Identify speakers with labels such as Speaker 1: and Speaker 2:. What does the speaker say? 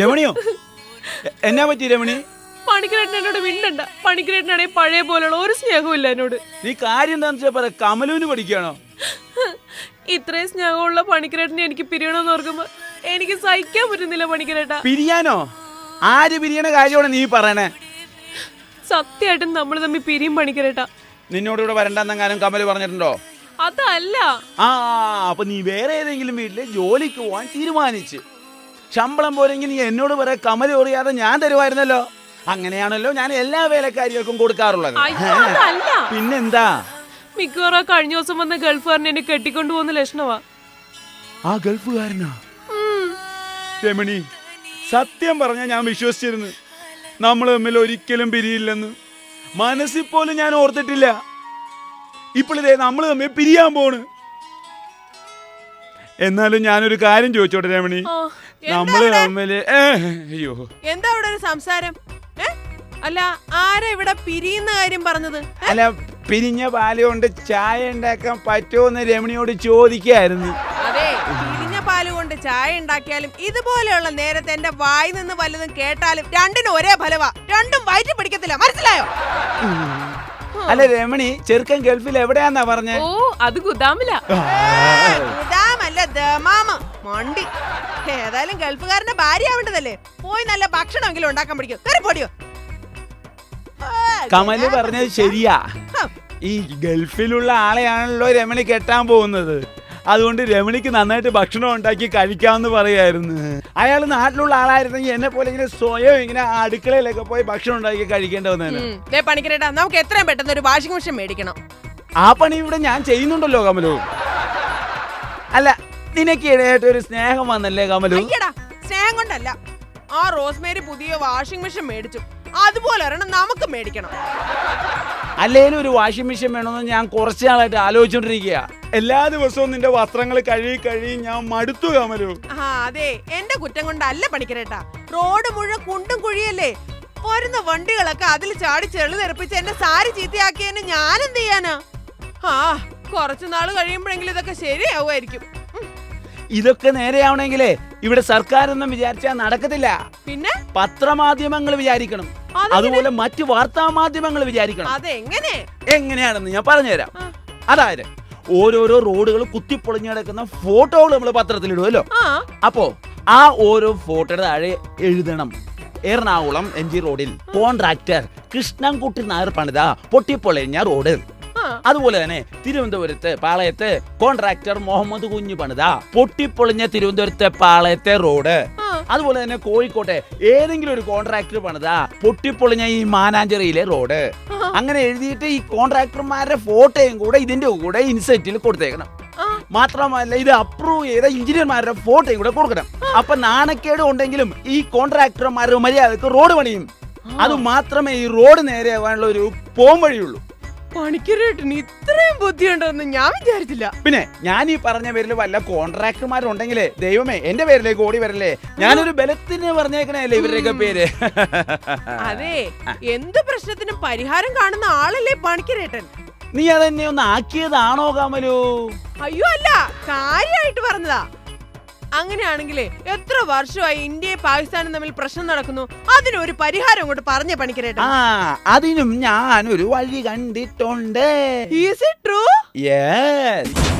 Speaker 1: രമണിയോ? എന്നാ പറ്റി രമണി?
Speaker 2: പണിക്കരേട്ടൻ എന്നോട് മിണ്ടണ്ട. പണിക്കരേട്ടനാണെങ്കിൽ പഴയ പോലുള്ള ഒരു സ്നേഹവും ഇല്ല എന്നോട്.
Speaker 1: നീ കാര്യം എന്താണെന്ന് വെച്ചാൽ പറ കമലുവിന് പഠിക്കുകയാണോ?
Speaker 2: ഇത്രയും സ്നേഹമുള്ള പണിക്കരേട്ടനെ എനിക്ക് പിരിയണമെന്ന് ഓർക്കുമ്പോ എനിക്ക് സഹിക്കാൻ പറ്റുന്നില്ല പണിക്കരേട്ടാ.
Speaker 1: പിരിയാനോ? ആര് പിരിയണ കാര്യമാണ് നീ പറയണേ?
Speaker 2: സത്യമായിട്ടും നമ്മൾ തമ്മിൽ പിരിയും പണിക്കരേട്ടാ.
Speaker 1: നിന്നോട് ഇവിടെ വരണ്ടെന്നെങ്ങാനും കമൽ പറഞ്ഞിട്ടുണ്ടോ?
Speaker 2: അതല്ല.
Speaker 1: ആ അപ്പൊ നീ വേറെ ഏതെങ്കിലും വീട്ടിൽ ജോലിക്ക് പോവാൻ തീരുമാനിച്ച്. ശമ്പളം പോരെങ്കിൽ നീ എന്നോട് പറ കമലി ഓറിയാതെ ഞാൻ തരുമായിരുന്നല്ലോ. അങ്ങനെയാണല്ലോ ഞാൻ എല്ലാ വേലക്കാരികൾക്കും കൊടുക്കാറുള്ളത്.
Speaker 2: അയ്യോ അതല്ല.
Speaker 1: പിന്നെന്താ?
Speaker 2: മിക്കവാറും ആ കഴിഞ്ഞ ദിവസം വന്ന ഗൾഫുകാരനെ എന്നെ കെട്ടിക്കൊണ്ടു പോകുന്ന ലക്ഷണമാ
Speaker 1: ആ ഗൾഫുകാരനാ. രമണി സത്യം പറഞ്ഞ ഞാൻ വിശ്വസിച്ചിരുന്നു. നമ്മൾ തമ്മിൽ ഒരിക്കലും പിരിയില്ലെന്ന്. മനസ്സിൽ പോലും ഞാൻ ഓർത്തിട്ടില്ല. ഇപ്പോഴിതേ നമ്മൾ തമ്മിൽ പിരിയാൻ പോണ്. എന്നാലും ഞാനൊരു കാര്യം ചോദിച്ചോട്ടെ രമണി.
Speaker 2: ആ,
Speaker 1: നമ്മൾ തമ്മിൽ അയ്യോ.
Speaker 3: എന്താ അവിടെ ഒരു സംസാരം? ഏ? അല്ല ആരാ ഇവിടെ പിരിയുന്ന കാര്യം പറഞ്ഞത്?
Speaker 1: അല്ല പിരിഞ്ഞ പാൽ കൊണ്ട് ചായ ഉണ്ടാക്കാൻ പറ്റുമോന്ന് രമണിയോട് ചോദിക്കായിരുന്നു.
Speaker 3: അതെ പിരിഞ്ഞ പാൽ കൊണ്ട് ചായ ഉണ്ടാക്കിയാലും ഇതുപോലെയുള്ള നേരത്തെ എന്റെ വായി നിന്ന് വല്ലതും കേട്ടാലും രണ്ടിനും ഒരേ ഫലവാ. രണ്ടും വയറ്റി പിടിക്കത്തില്ല. മനസ്സിലായോ?
Speaker 1: അല്ല രമണി ചെറുക്കൻ ഗൾഫിൽ എവിടെയാന്നാ പറഞ്ഞേ?
Speaker 2: ഓ അത് ഗുദാമില.
Speaker 3: ഗുദാമല്ല ദമാമ മണ്ടി. ഏതായാലും ഗൾഫുകാരന്റെ ഭാര്യ ആവേണ്ടതല്ലേ? പോയി നല്ല ഭക്ഷണമെങ്കിലും ഉണ്ടാക്കാൻ പഠിക്കും കയറി പൊടിയോ?
Speaker 1: കമൽ പറഞ്ഞത് ശരിയാ. ഈ ഗൾഫിലുള്ള ആളെയാണല്ലോ രമണി കെട്ടാൻ പോകുന്നത്. അതുകൊണ്ട് രമണിക്ക് നന്നായിട്ട് ഭക്ഷണം ഉണ്ടാക്കി കഴിക്കാമെന്ന് പറയായിരുന്നു. അയാൾ നാട്ടിലുള്ള ആളായിരുന്നെങ്കിൽ എന്നെ പോലെ ഇങ്ങനെ സ്വയം ഇങ്ങനെ അടുക്കളയിലൊക്കെ പോയി ഭക്ഷണം ഉണ്ടാക്കി കഴിക്കേണ്ട
Speaker 3: പണിക്കരേട്ടാ നമുക്ക് എത്രയും പെട്ടെന്ന് ഒരു വാഷിംഗ് മെഷീൻ മേടിക്കണം.
Speaker 1: ആ പണി ഇവിടെ ഞാൻ ചെയ്യുന്നുണ്ടല്ലോ കമലു. അല്ല നിനക്ക് ഇടയായിട്ട് ഒരു സ്നേഹം വന്നല്ലേ കമലു?
Speaker 3: അയ്യടാ സ്നേഹം കൊണ്ടല്ല. ആ റോസ്മേരി പുതിയ വാഷിംഗ് മെഷീൻ മേടിച്ചു. അതുപോലെ ഒരെണ്ണം നമുക്ക് മേടിക്കണം.
Speaker 1: അല്ലേലും ഒരു വാഷിംഗ് മെഷീൻ വേണമെന്ന് ഞാൻ കുറച്ച് നാളായിട്ട് ആലോചിച്ചോണ്ടിരിക്കുക എല്ലാ ദിവസവും നിന്റെ വസ്ത്രങ്ങൾ കഴുകി കഴുകി ഞാൻ മടുത്തു കമലു.
Speaker 3: ആ അതെ. എന്റെ കുറ്റം കൊണ്ടല്ല പണിക്കരേട്ടാ. റോഡ് മുഴുവൻ കുണ്ടും കുഴിയല്ലേ? വരുന്ന വണ്ടികളൊക്കെ അതിൽ ചാടി ചെളി തെറിപ്പിച്ച് എന്റെ സാരി ചീത്തയാക്കിയതിന് ഞാൻ എന്ത് ചെയ്യാനാ? ആ കുറച്ചു നാൾ കഴിയുമ്പോഴെങ്കിലും ഇതൊക്കെ ശരിയാവുമായിരിക്കും.
Speaker 1: ഇതൊക്കെ നേരെയാവണമെങ്കിലേ ഇവിടെ സർക്കാരൊന്നും വിചാരിച്ചാൽ നടക്കത്തില്ല.
Speaker 3: പിന്നെ?
Speaker 1: പത്രമാധ്യമങ്ങൾ വിചാരിക്കണം. അതുപോലെ മറ്റു വാർത്താ മാധ്യമങ്ങൾ വിചാരിക്കണം.
Speaker 3: അതെങ്ങനെ?
Speaker 1: എങ്ങനെയാണെന്ന് ഞാൻ പറഞ്ഞുതരാം. അതായത് ഓരോരോ റോഡുകൾ കുത്തിപ്പൊളിഞ്ഞു കിടക്കുന്ന ഫോട്ടോകൾ നമ്മൾ പത്രത്തിലിടുമല്ലോ
Speaker 3: ഇടുമല്ലോ
Speaker 1: അപ്പോ ആ ഓരോ ഫോട്ടോയുടെ താഴെ എഴുതണം. എറണാകുളം എം ജി റോഡിൽ കോൺട്രാക്ടർ കൃഷ്ണൻകുട്ടി നായർ പണിത പൊട്ടിപ്പൊളിഞ്ഞ റോഡ്. അതുപോലെ തന്നെ തിരുവനന്തപുരത്ത് പാളയത്ത് കോൺട്രാക്ടർ മുഹമ്മദ് കുഞ്ഞു പണിത. പൊട്ടിപ്പൊളിഞ്ഞ തിരുവനന്തപുരത്തെ പാളയത്തെ റോഡ് അതുപോലെ തന്നെ കോഴിക്കോട്ടെ ഏതെങ്കിലും ഒരു കോൺട്രാക്ടർ പണിത പൊട്ടിപ്പൊളിഞ്ഞ ഈ മാനാഞ്ചേരിയിലെ റോഡ് അങ്ങനെ എഴുതിയിട്ട് ഈ കോൺട്രാക്ടർമാരുടെ ഫോട്ടോയും കൂടെ ഇതിന്റെ കൂടെ ഇൻസെറ്റിൽ കൊടുത്തേക്കണം. മാത്രമല്ല ഇത് അപ്രൂവ് ചെയ്ത എഞ്ചിനീയർമാരുടെ ഫോട്ടോയും കൂടെ കൊടുക്കണം. അപ്പൊ നാണക്കേട് ഉണ്ടെങ്കിലും ഈ കോൺട്രാക്ടർമാരുടെ മര്യാദയ്ക്ക് റോഡ് പണിയും. അത് മാത്രമേ ഈ റോഡ് നേരെയാവാനുള്ള ഒരു പോംവഴിയുള്ളൂ.
Speaker 3: പണിക്കരേട്ടന് ഇത്രയും ബുദ്ധിയുണ്ടെന്ന് ഞാൻ വിചാരിച്ചില്ല.
Speaker 1: പിന്നെ ഞാൻ ഈ പറഞ്ഞ പേരിൽ വല്ല കോൺട്രാക്ടർമാരുണ്ടെങ്കിലേ ദൈവമേ എന്റെ പേരിലേക്ക് ഓടി വരല്ലേ? ഞാനൊരു ബലത്തിന് പറഞ്ഞേക്കണല്ലേ ഇവരുടെയൊക്കെ പേര്.
Speaker 3: അതെ എന്ത് പ്രശ്നത്തിനും പരിഹാരം കാണുന്ന ആളല്ലേ പണിക്കരേട്ടൻ.
Speaker 1: നീ അതെന്നെ ഒന്ന് ആക്കിയതാണോ കമലു?
Speaker 3: അയ്യോ അല്ല കാര്യമായിട്ട് പറഞ്ഞതാ. അങ്ങനെയാണെങ്കിലേ എത്ര വർഷമായി ഇന്ത്യയും പാകിസ്ഥാനും തമ്മിൽ പ്രശ്നം നടക്കുന്നു? അതിനൊരു പരിഹാരം അങ്ങോട്ട് പറഞ്ഞ പണിക്കരേട്ടാ.
Speaker 1: ആ അതിനും ഒരു വഴി കണ്ടിട്ടുണ്ട്.
Speaker 3: Is it true
Speaker 1: yes